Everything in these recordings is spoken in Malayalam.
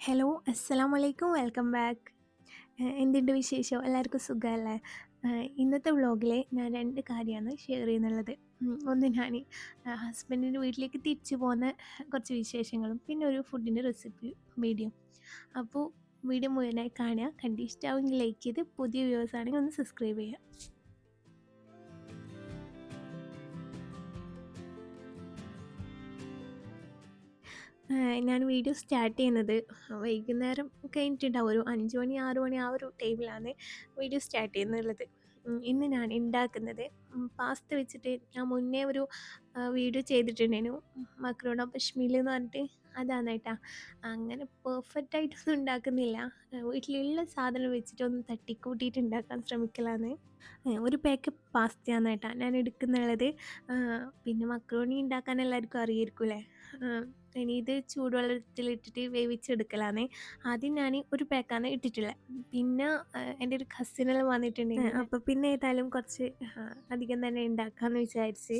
ഹലോ അസ്സാം വലൈക്കും വെൽക്കം ബാക്ക്. എന്തുണ്ട് വിശേഷം? എല്ലാവർക്കും സുഖമല്ലേ? ഇന്നത്തെ വ്ളോഗിൽ ഞാൻ രണ്ട് കാര്യമാണ് ഷെയർ ചെയ്യുന്നുള്ളത്. ഒന്ന് ഞാൻ ഹസ്ബൻഡിന്റെ വീട്ടിലേക്ക് തിരിച്ചു പോകുന്ന കുറച്ച് വിശേഷങ്ങളും പിന്നെ ഒരു ഫുഡിന്റെ റെസിപ്പി വീഡിയോ അപ്പോൾ വീഡിയോ മുഴുവനായി കാണുക. കണ്ട് ഇഷ്ടമാവുമെങ്കിൽ ലൈക്ക് ചെയ്ത് പുതിയ വ്യൂവേഴ്സ് ആണെങ്കിൽ ഒന്ന് സബ്സ്ക്രൈബ് ചെയ്യുക. ഞാൻ വീഡിയോ സ്റ്റാർട്ട് ചെയ്യുന്നത് വൈകുന്നേരം കഴിഞ്ഞിട്ടുണ്ടാവും. ഒരു അഞ്ച് മണി ആറ് മണി ആ ഒരു ടൈമിലാണ് വീഡിയോ സ്റ്റാർട്ട് ചെയ്യുന്നുള്ളത്. ഇന്ന് ഞാൻ ഉണ്ടാക്കുന്നത് പാസ്ത വെച്ചിട്ട് ഞാൻ മുന്നേ ഒരു വീഡിയോ ചെയ്തിട്ടുണ്ടായിരുന്നു. മക്രോണ പശ്മീൽ എന്ന് പറഞ്ഞിട്ട് അതാണ് കേട്ടാ അങ്ങനെ പെർഫെക്റ്റ് ആയിട്ടൊന്നും ഉണ്ടാക്കുന്നില്ല. വീട്ടിലുള്ള സാധനം വെച്ചിട്ടൊന്ന് തട്ടിക്കൂട്ടിയിട്ട് ഉണ്ടാക്കാൻ ശ്രമിക്കലാണ്. ഒരു പാക്ക് പാസ്തയാണ് കേട്ടാ ഞാൻ എടുക്കുന്നുള്ളത്. പിന്നെ മക്രോണി ഉണ്ടാക്കാൻ എല്ലാവർക്കും അറിയായിരിക്കും അല്ലേ? ഇനി ഇത് ചൂടുവെള്ളത്തിലിട്ടിട്ട് വേവിച്ചെടുക്കലാണ് ആദ്യം ഞാൻ ഒരു പാക്കാണ് ഇട്ടിട്ടുള്ളത് പിന്നെ എന്റെ ഒരു കസിനെല്ലാം വന്നിട്ടുണ്ടെങ്കിൽ അപ്പോൾ പിന്നെ ഏതായാലും കുറച്ച് അധികം തന്നെ ഉണ്ടാക്കാമെന്ന് വിചാരിച്ച്.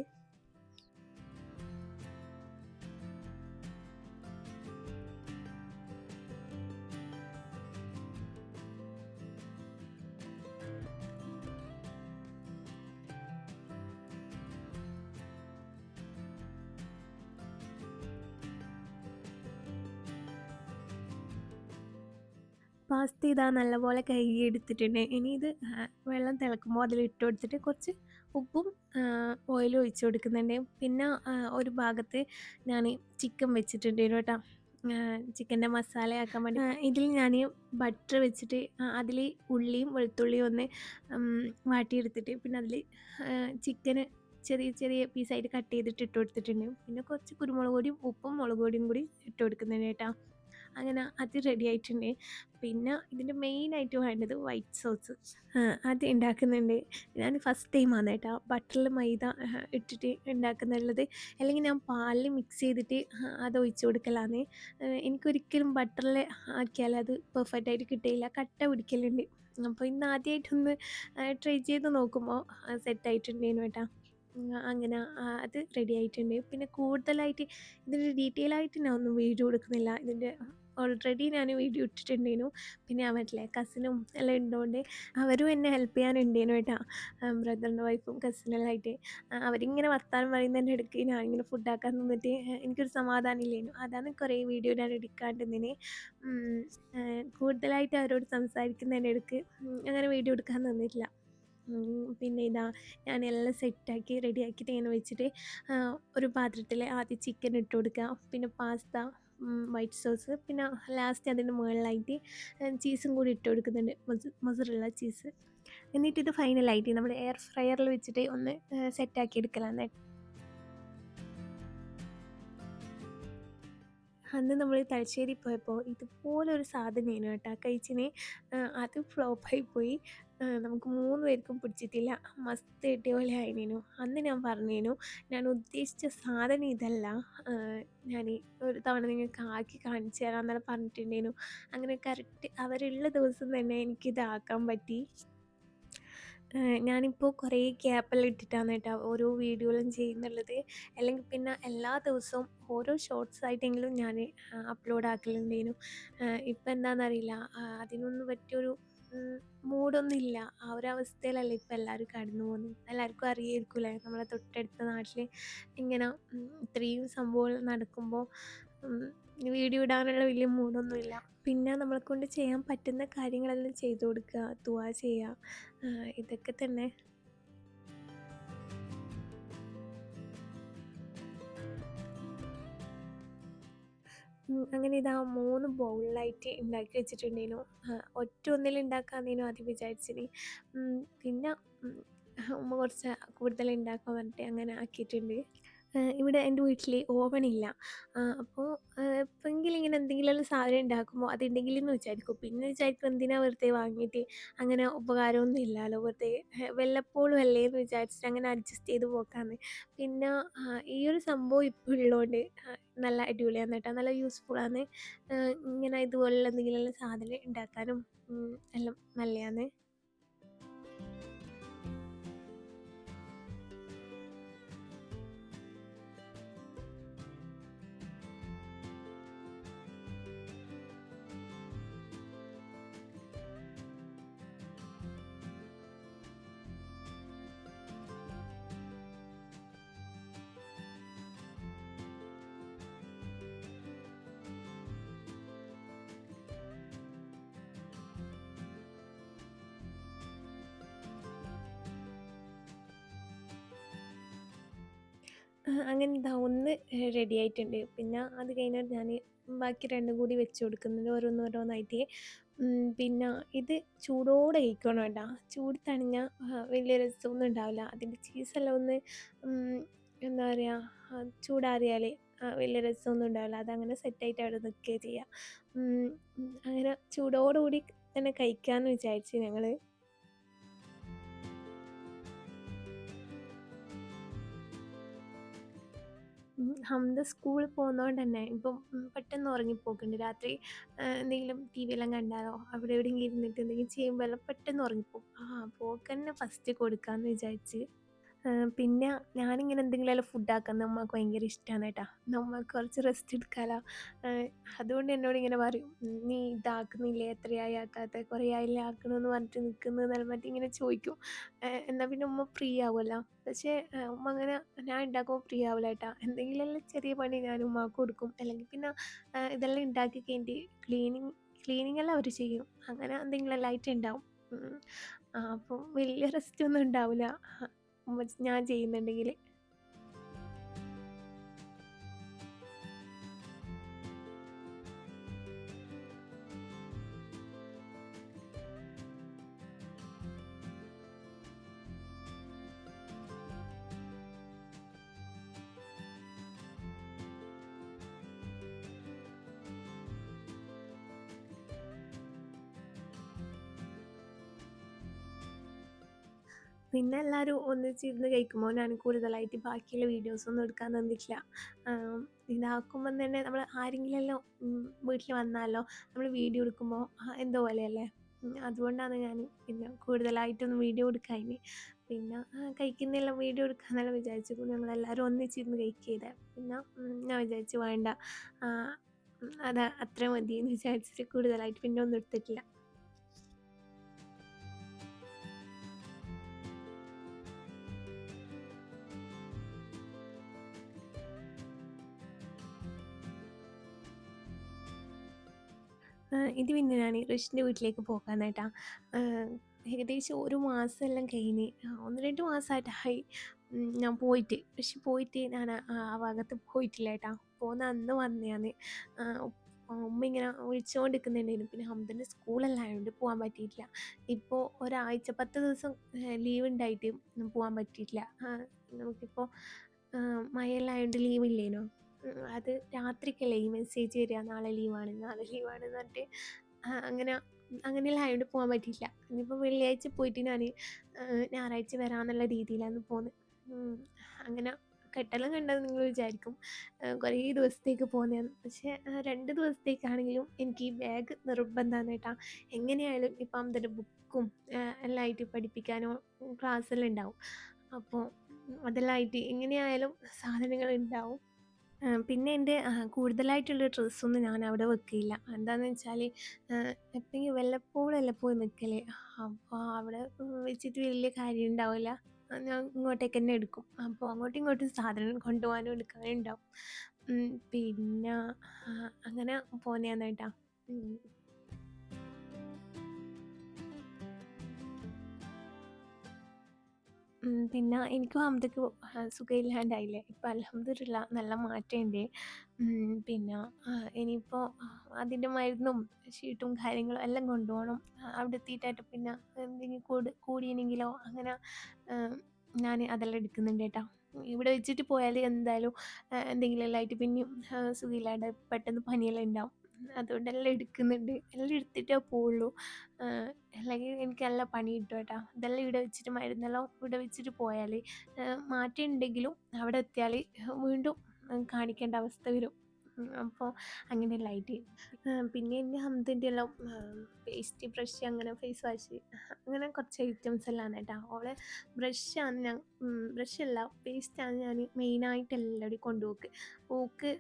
പാസ്ത ഇതാ നല്ലപോലെ കഴുകി എടുത്തിട്ടുണ്ട് ഇനി ഇത് വെള്ളം തിളക്കുമ്പോൾ അതിൽ ഇട്ട് കൊടുത്തിട്ട് കുറച്ച് ഉപ്പും ഓയിലും ഒഴിച്ച് കൊടുക്കുന്നുണ്ട് പിന്നെ ഒരു ഭാഗത്ത് ഞാൻ ചിക്കൻ വെച്ചിട്ടുണ്ട് കേട്ടോ. ചിക്കന്റെ മസാലയാക്കാൻ വേണ്ടി. ഇതിൽ ഞാൻ ബട്ടർ വെച്ചിട്ട് അതിൽ ഉള്ളിയും വെളുത്തുള്ളിയും ഒന്ന് വാട്ടിയെടുത്തിട്ട് പിന്നെ അതിൽ ചിക്കന് ചെറിയ ചെറിയ പീസായിട്ട് കട്ട് ചെയ്തിട്ട് ഇട്ട് കൊടുത്തിട്ടുണ്ട് പിന്നെ കുറച്ച് കുരുമുളക് പൊടിയും ഉപ്പും മുളക് പൊടിയും കൂടി ഇട്ട് കൊടുക്കുന്നുണ്ട് കേട്ടോ. അങ്ങനെ അത് റെഡി ആയിട്ടുണ്ട്. പിന്നെ ഇതിന്റെ മെയിനായിട്ട് വേണ്ടത് വൈറ്റ് സോസ് അത് ഉണ്ടാക്കുന്നുണ്ട് ഞാൻ ഫസ്റ്റ് ടൈമാണ് കേട്ടോ ബട്ടറിൽ മൈദ ഇട്ടിട്ട് ഉണ്ടാക്കുന്നുള്ളത് അല്ലെങ്കിൽ ഞാൻ പാലിൽ മിക്സ് ചെയ്തിട്ട് അത് ഒഴിച്ച് കൊടുക്കലാണ്. എനിക്കൊരിക്കലും ബട്ടറിൽ ആക്കിയാൽ അത് പെർഫെക്റ്റ് ആയിട്ട് കിട്ടിയില്ല. കട്ട പിടിക്കലുണ്ട്. അപ്പോൾ ഇന്ന് ആദ്യമായിട്ടൊന്ന് ട്രൈ ചെയ്ത് നോക്കുമ്പോൾ സെറ്റ് ആയിട്ടുണ്ടേനു കേട്ടോ. അങ്ങനെ അത് റെഡി ആയിട്ടുണ്ട്. പിന്നെ കൂടുതലായിട്ട് ഇതിന്റെ ഡീറ്റെയിൽ ആയിട്ട് ഞാൻ ഒന്നും വീഡിയോ കൊടുക്കുന്നില്ല ഇതിന്റെ ഓൾറെഡി ഞാൻ വീഡിയോ ഇട്ടിട്ടുണ്ടേനു. പിന്നെ ഞാൻ പറ്റില്ലേ കസിനും എല്ലാം ഉണ്ടോണ്ട് അവരും എന്നെ ഹെൽപ്പ് ചെയ്യാനുണ്ടേനു കേട്ടോ. ബ്രദറിന്റെ വൈഫും കസിനെല്ലാം ആയിട്ട്. അവരിങ്ങനെ വർത്താനം പറയുന്നതിന്റെ ഇടയ്ക്ക് ഞാനിങ്ങനെ ഫുഡാക്കാൻ നിന്നിട്ട് എനിക്കൊരു സമാധാനം ഇല്ലേനു. അതാണ് കുറേ വീഡിയോ ഞാൻ എടുക്കാണ്ടിന് കൂടുതലായിട്ട് അവരോട് സംസാരിക്കുന്നതിന്റെ ഇടയ്ക്ക് എടുക്ക് അങ്ങനെ വീഡിയോ എടുക്കാൻ നിന്നിട്ടില്ല. പിന്നെ ഇതാ ഞാൻ എല്ലാം സെറ്റാക്കി റെഡിയാക്കിയിട്ട് ഇങ്ങനെ വെച്ചിട്ട് ഒരു പാത്രത്തിൽ ആദ്യം ചിക്കൻ ഇട്ട് കൊടുക്കുക പിന്നെ പാസ്ത വൈറ്റ് സോസ് പിന്നെ ലാസ്റ്റ് അതിന്റെ മുകളിലായിട്ട് ചീസും കൂടി ഇട്ട് കൊടുക്കുന്നുണ്ട്. മൊസറുള്ള ചീസ് എന്നിട്ട് ഇത് ഫൈനലായിട്ട് നമ്മൾ എയർ ഫ്രയറിൽ വെച്ചിട്ട് ഒന്ന് സെറ്റാക്കി എടുക്കലാണ്. അന്ന് നമ്മൾ തലശ്ശേരി പോയപ്പോൾ ഇതുപോലൊരു സാധനമായിരുന്നു കേട്ടോ. കഴിച്ചിന് അത് ഫ്ലോപ്പായി പോയി. നമുക്ക് മൂന്ന് പേർക്കും പിടിച്ചിട്ടില്ല. മസ്ത് പോലെ ആയിരുന്നു അന്ന് ഞാൻ പറഞ്ഞേനു ഞാൻ ഉദ്ദേശിച്ച സാധനം ഇതല്ല. ഞാൻ ഒരു തവണ നിങ്ങൾക്ക് ആക്കി കാണിച്ചു തരാം എന്നെല്ലാം പറഞ്ഞിട്ടുണ്ടേനു. അങ്ങനെ കറക്റ്റ് അവരുള്ള ദിവസം തന്നെ എനിക്കിതാക്കാൻ പറ്റി. ഞാനിപ്പോൾ കുറേ ഗ്യാപ്പെല്ലാം ഇട്ടിട്ടാണ് കേട്ടോ ഓരോ വീഡിയോയിലും ചെയ്യുന്നുള്ളത്. അല്ലെങ്കിൽ പിന്നെ എല്ലാ ദിവസവും ഓരോ ഷോർട്സ് ആയിട്ടെങ്കിലും ഞാൻ അപ്ലോഡ് ആക്കലുണ്ടേനു. ഇപ്പം എന്താണെന്നറിയില്ല അതിനൊന്നും പറ്റിയൊരു മൂഡൊന്നും ഇല്ല ആ ഒരു അവസ്ഥയിലല്ലേ ഇപ്പം എല്ലാവരും കടന്നു പോകുന്നത് എല്ലാവർക്കും അറിയായിരിക്കുമല്ലേ നമ്മളെ തൊട്ടടുത്ത നാട്ടിൽ ഇങ്ങനെ ഇത്രയും സംഭവങ്ങൾ നടക്കുമ്പോൾ വീഡിയോ ഇടാനുള്ള വലിയ മൂടൊന്നുമില്ല. പിന്നെ നമ്മളെ കൊണ്ട് ചെയ്യാൻ പറ്റുന്ന കാര്യങ്ങളെല്ലാം ചെയ്തു കൊടുക്കുക തുവാ ചെയ്യുക ഇതൊക്കെ തന്നെ. അങ്ങനെ ഇതാ മൂന്ന് ബൗളിലായിട്ട് ഉണ്ടാക്കി വെച്ചിട്ടുണ്ടേനു. ഒറ്റ ഒന്നിൽ ഉണ്ടാക്കാന്നേനു ആദ്യം വിചാരിച്ചിന് പിന്നെ ഉമ്മ കുറച്ച് കൂടുതൽ ഉണ്ടാക്കാൻ പറഞ്ഞിട്ട് അങ്ങനെ ആക്കിയിട്ടുണ്ട്. ഇവിടെ എന്റെ വീട്ടിൽ ഓവനില്ല. അപ്പോൾ എപ്പോഴെങ്കിലും ഇങ്ങനെ എന്തെങ്കിലും സാധനം ഉണ്ടാക്കുമ്പോൾ അതുണ്ടെങ്കിൽ എന്ന് വിചാരിക്കും. പിന്നെ വിചാരിക്കും എന്തിനാ വെറുതെ വാങ്ങിയിട്ട് അങ്ങനെ ഉപകാരമൊന്നും ഇല്ലല്ലോ വെറുതെ വല്ലപ്പോഴും അല്ലേ എന്ന് വിചാരിച്ചിട്ട് അങ്ങനെ അഡ്ജസ്റ്റ് ചെയ്ത് പോക്കാന്ന്. പിന്നെ ഈ ഒരു സംഭവം ഇപ്പോൾ ഉള്ളതുകൊണ്ട് നല്ല അടിപൊളിയാണ് കേട്ടോ. നല്ല യൂസ്ഫുള്ളാണ് ഇങ്ങനെ ഇതുപോലുള്ള എന്തെങ്കിലും സാധനം ഉണ്ടാക്കാനും എല്ലാം നല്ലതാണ് അങ്ങനെ ഇതാ ഒന്ന് റെഡി ആയിട്ടുണ്ട്. പിന്നെ അത് കഴിഞ്ഞാൽ ഞാൻ ബാക്കി രണ്ടും കൂടി വെച്ച് കൊടുക്കുന്നുണ്ട് ഓരോന്നോരോന്നായിട്ട്. പിന്നെ ഇത് ചൂടോടെ കഴിക്കണം വേണ്ട ചൂട് തണിഞ്ഞ വലിയ രസമൊന്നും ഉണ്ടാവില്ല. അതിന്റെ ചീസെല്ലാം ഒന്ന് എന്താ പറയുക ചൂടാറിയാൽ വലിയ രസമൊന്നും ഉണ്ടാവില്ല. അതങ്ങനെ സെറ്റായിട്ട് അവിടെ നിൽക്കുകയും ചെയ്യുക അങ്ങനെ ചൂടോടുകൂടി തന്നെ കഴിക്കാമെന്ന് വിചാരിച്ച് ഞങ്ങൾ. ഹംദ സ്കൂളിൽ പോകുന്നതുകൊണ്ട് തന്നെ ഇപ്പം പെട്ടെന്ന് ഉറങ്ങിപ്പോക്കുണ്ട്. രാത്രി എന്തെങ്കിലും ടി വിയെല്ലാം കണ്ടാലോ അവിടെ എവിടെയെങ്കിലും ഇരുന്നിട്ട് എന്തെങ്കിലും ചെയ്യുമ്പോൾ എല്ലാം പെട്ടെന്ന് ഉറങ്ങിപ്പോകും ആ പോക്ക് തന്നെ ഫസ്റ്റ് കൊടുക്കാമെന്ന് വിചാരിച്ച്. പിന്നെ ഞാനിങ്ങനെ ഫുഡ് ഫുഡാക്കുന്നത് നമ്മൾക്ക് ഭയങ്കര ഇഷ്ടമാണ് കേട്ടോ. നമ്മൾക്ക് കുറച്ച് റെസ്റ്റ് എടുക്കാലോ. അതുകൊണ്ട് എന്നോട് ഇങ്ങനെ പറയും നീ ഇതാക്കുന്നില്ലേ എത്രയായി ആക്കാത്ത കുറേ ആയില്ലേ ആക്കണമെന്ന് പറഞ്ഞിട്ട് നിൽക്കുന്നത് മറ്റേ ഇങ്ങനെ ചോദിക്കും. എന്നാൽ പിന്നെ ഉമ്മ ഫ്രീ ആവുമല്ലോ. പക്ഷേ ഉമ്മ അങ്ങനെ ഞാൻ ഉണ്ടാക്കുമ്പോൾ ഫ്രീ ആവില്ല കേട്ടോ. എന്തെങ്കിലുമെല്ലാം ചെറിയ പണി ഞാൻ ഉമ്മാക്ക് കൊടുക്കും. അല്ലെങ്കിൽ പിന്നെ ഇതെല്ലാം ഉണ്ടാക്കി കഴിഞ്ഞിട്ട് ക്ലീനിങ് ക്ലീനിങ് എല്ലാം അവർ ചെയ്യും. അങ്ങനെ എന്തെങ്കിലും ലൈറ്റ് ഉണ്ടാവും. അപ്പോൾ അപ്പം വലിയ റെസ്റ്റ് ഒന്നും ഉണ്ടാവില്ല. ഞാൻ ചെയ്യുന്നുണ്ടെങ്കിൽ. പിന്നെ എല്ലാവരും ഒന്നിച്ചിരുന്ന് കഴിക്കുമ്പോൾ ഞാൻ കൂടുതലായിട്ട് ബാക്കിയുള്ള വീഡിയോസൊന്നും എടുക്കാൻ നിന്നിട്ടില്ല. ഇതാക്കുമ്പം തന്നെ നമ്മൾ ആരെങ്കിലുമല്ലോ വീട്ടിൽ വന്നാലോ നമ്മൾ വീഡിയോ എടുക്കുമ്പോൾ എന്തോ പോലെയല്ലേ. അതുകൊണ്ടാണ് ഞാൻ പിന്നെ കൂടുതലായിട്ടൊന്നും വീഡിയോ എടുക്കാഞ്ഞത്. പിന്നെ കഴിക്കുന്നതെല്ലാം വീഡിയോ എടുക്കാന്നെല്ലാം വിചാരിച്ചു. ഞങ്ങളെല്ലാവരും ഒന്നിച്ചിരുന്ന് കഴിക്കുക. പിന്നെ ഞാൻ വിചാരിച്ചു വേണ്ട അത് അത്ര എന്ന് വിചാരിച്ചിട്ട് കൂടുതലായിട്ട് പിന്നെ ഒന്നും എടുത്തിട്ടില്ല. ഇത് പിന്നെ ഞാൻ ഋഷിന്റെ വീട്ടിലേക്ക് പോകാനായിട്ടാണ് ഏകദേശം ഒരു മാസമെല്ലാം കഴിഞ്ഞ് ഒന്ന് രണ്ട് മാസമായിട്ടായി ഞാൻ പോയിട്ട്. പക്ഷെ പോയിട്ട് ഞാൻ ആ ഭാഗത്ത് പോയിട്ടില്ല കേട്ടോ. പോകുന്ന അന്ന് വന്നതാണ്. അമ്മ ഇങ്ങനെ വിളിച്ചുകൊണ്ടിരിക്കുന്നുണ്ടായിരുന്നു. പിന്നെ ഹംദന്റെ സ്കൂളല്ലായതുകൊണ്ട് പോകാൻ പറ്റിയിട്ടില്ല. ഇപ്പോൾ ഒരാഴ്ച പത്ത് ദിവസം ലീവ് ഉണ്ടായിട്ട് പോകാൻ പറ്റിയിട്ടില്ല. നമുക്കിപ്പോൾ മഴയെല്ലാം ആയതുകൊണ്ട് ലീവ് ഇല്ലേനോ. അത് രാത്രിക്കല്ലേ ഈ മെസ്സേജ് വരിക നാളെ ലീവാണ് നാളെ ലീവാണ് എന്ന് പറഞ്ഞിട്ട് അങ്ങനെ അങ്ങനെയെല്ലാം ആയതുകൊണ്ട് പോകാൻ പറ്റിയില്ല ഇനിയിപ്പോൾ വെള്ളിയാഴ്ച പോയിട്ട് ഞാൻ ഞായറാഴ്ച വരാമെന്നുള്ള രീതിയിലാണ് പോകുന്നത്. അങ്ങനെ കെട്ടെല്ലാം കണ്ടത് നിങ്ങൾ വിചാരിക്കും കുറേ ദിവസത്തേക്ക് പോകുന്നതാണ് പക്ഷേ രണ്ട് ദിവസത്തേക്കാണെങ്കിലും എനിക്ക് ഈ ബാഗ് നിർബന്ധമാണ് കേട്ടോ. എങ്ങനെയായാലും ഇപ്പം ഹംദന്റെ ബുക്കും എല്ലാം ആയിട്ട് പഠിപ്പിക്കാനോ ക്ലാസ്സെല്ലാം ഉണ്ടാവും. അപ്പോൾ അതെല്ലാം ആയിട്ട് എങ്ങനെയായാലും സാധനങ്ങൾ ഉണ്ടാവും. പിന്നെ എന്റെ കൂടുതലായിട്ടുള്ള ഡ്രസ്സൊന്നും ഞാൻ അവിടെ വെക്കില്ല. എന്താണെന്ന് വെച്ചാൽ എപ്പോഴെങ്കിലും വല്ലപ്പോഴല്ലേ പോയി നിൽക്കലേ അപ്പോൾ അവിടെ വെച്ചിട്ട് വലിയ കാര്യം ഉണ്ടാവില്ല. ഞാൻ ഇങ്ങോട്ടേക്ക് തന്നെ എടുക്കും. അപ്പോൾ അങ്ങോട്ടും ഇങ്ങോട്ടും സാധനം കൊണ്ടുപോകാനും എടുക്കാനും ഉണ്ടാവും. പിന്നെ അങ്ങനെ പോകുന്നതാണ് കേട്ടോ. പിന്നെ എനിക്കും ഹംദയ്ക്കും സുഖമില്ലാണ്ടായില്ലേ. ഇപ്പം അലഹമ്മദില്ല നല്ല മാറ്റമുണ്ട്. പിന്നെ ഇനിയിപ്പോൾ അതിന്റെ മരുന്നും ഷീട്ടും കാര്യങ്ങളും എല്ലാം കൊണ്ടുപോകണം. അവിടെ എത്തിയിട്ടായിട്ട് പിന്നെ എന്തെങ്കിലും കൂടി കൂടിയിനെങ്കിലോ അങ്ങനെ ഞാൻ അതെല്ലാം എടുക്കുന്നുണ്ട് കേട്ടോ. ഇവിടെ വെച്ചിട്ട് പോയാൽ എന്തായാലും എന്തെങ്കിലും എല്ലാം ആയിട്ട് പിന്നെയും സുഖമില്ലാണ്ട് പെട്ടെന്ന് പനിയെല്ലാം ഉണ്ടാവും. അതുകൊണ്ട് എല്ലാം എടുക്കുന്നുണ്ട്. എല്ലാം എടുത്തിട്ടേ പോവുള്ളൂ. അല്ലെങ്കിൽ എനിക്ക് നല്ല പണി കിട്ടും കേട്ടോ. ഇതെല്ലാം ഇവിടെ വെച്ചിട്ട് മരുന്നെല്ലാം ഇവിടെ വെച്ചിട്ട് പോയാൽ മാറ്റം ഉണ്ടെങ്കിലും അവിടെ എത്തിയാൽ വീണ്ടും കാണിക്കേണ്ട അവസ്ഥ വരും. അപ്പോൾ അങ്ങനെ ലൈറ്റ് പിന്നെ എന്റെ ഹംദിന്റെ എല്ലാം പേസ്റ്റ് ബ്രഷ് അങ്ങനെ ഫേസ് വാഷ് അങ്ങനെ കുറച്ച് ഐറ്റംസ് എല്ലാം കേട്ടോ. ഓളെ ബ്രഷാണ് ഞാൻ ബ്രഷല്ല പേസ്റ്റാണ് ഞാൻ മെയിനായിട്ട് എല്ലാവരും കൊണ്ടുപോക്ക്. പോക്ക്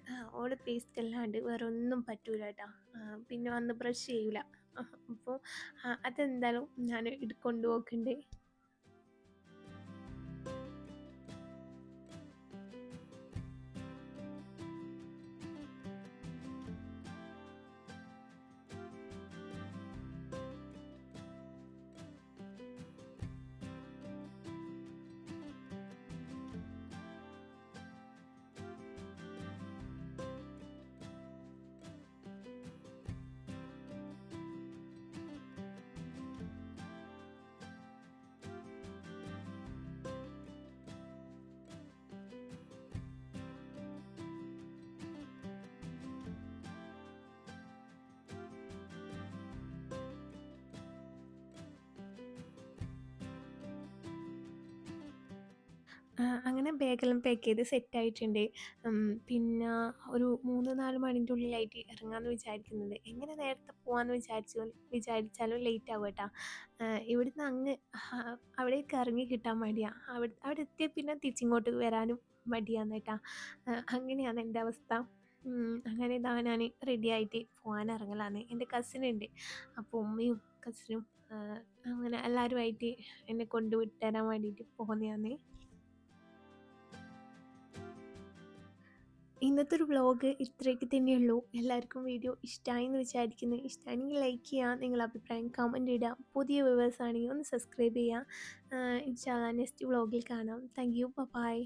ഓളെ പേസ്റ്റ് അല്ലാണ്ട് വേറെ ഒന്നും പറ്റൂല കേട്ടോ. പിന്നെ വന്ന് ബ്രഷ് ചെയ്യൂല അപ്പോൾ അതെന്തായാലും ഞാൻ കൊണ്ടുപോക്കുന്നുണ്ട്. അങ്ങനെ ബാഗെല്ലാം പാക്ക് ചെയ്ത് സെറ്റായിട്ടുണ്ട് പിന്നെ ഒരു മൂന്ന് നാല് മണിന്റെ ഉള്ളിലായിട്ട് ഇറങ്ങാമെന്ന് വിചാരിക്കുന്നത്. എങ്ങനെ നേരത്തെ പോകാമെന്ന് വിചാരിച്ചു വിചാരിച്ചാലും ലേറ്റ് ആവും കേട്ടോ. ഇവിടുന്ന് അങ്ങ് അവിടെ അവിടേക്ക് ഇറങ്ങി കിട്ടാൻ മടിയാണ് അവിടെ അവിടെ എത്തിയ പിന്നെ തിരിച്ചിങ്ങോട്ട് വരാനും മടിയാന്ന് കേട്ടോ. അങ്ങനെയാണ് എന്റെ അവസ്ഥ. അങ്ങനെ ഇതാ ഞാൻ റെഡി ആയിട്ട് പോകാൻ ഇറങ്ങലാണ്. എന്റെ ഉണ്ട്. അപ്പോൾ ഉമ്മയും കസിനും അങ്ങനെ എല്ലാവരുമായിട്ട് എന്നെ കൊണ്ടുവിട്ടരാൻ വേണ്ടിയിട്ട് പോകുന്നതാണ് ഇന്നത്തെ ഒരു വ്ളോഗ് ഇത്രയൊക്കെ തന്നെയുള്ളൂ. എല്ലാവർക്കും വീഡിയോ ഇഷ്ടമായി എന്ന് വിചാരിക്കുന്നു. ഇഷ്ടമാണെങ്കിൽ ലൈക്ക് ചെയ്യുക നിങ്ങളുടെ അഭിപ്രായം കമന്റ് ഇടുക പുതിയ വ്യൂവേഴ്സ് ആണെങ്കിൽ ഒന്ന് സബ്സ്ക്രൈബ് ചെയ്യുക ഇൻഷാല്ല നെക്സ്റ്റ് വ്ളോഗിൽ കാണാം. Thank you by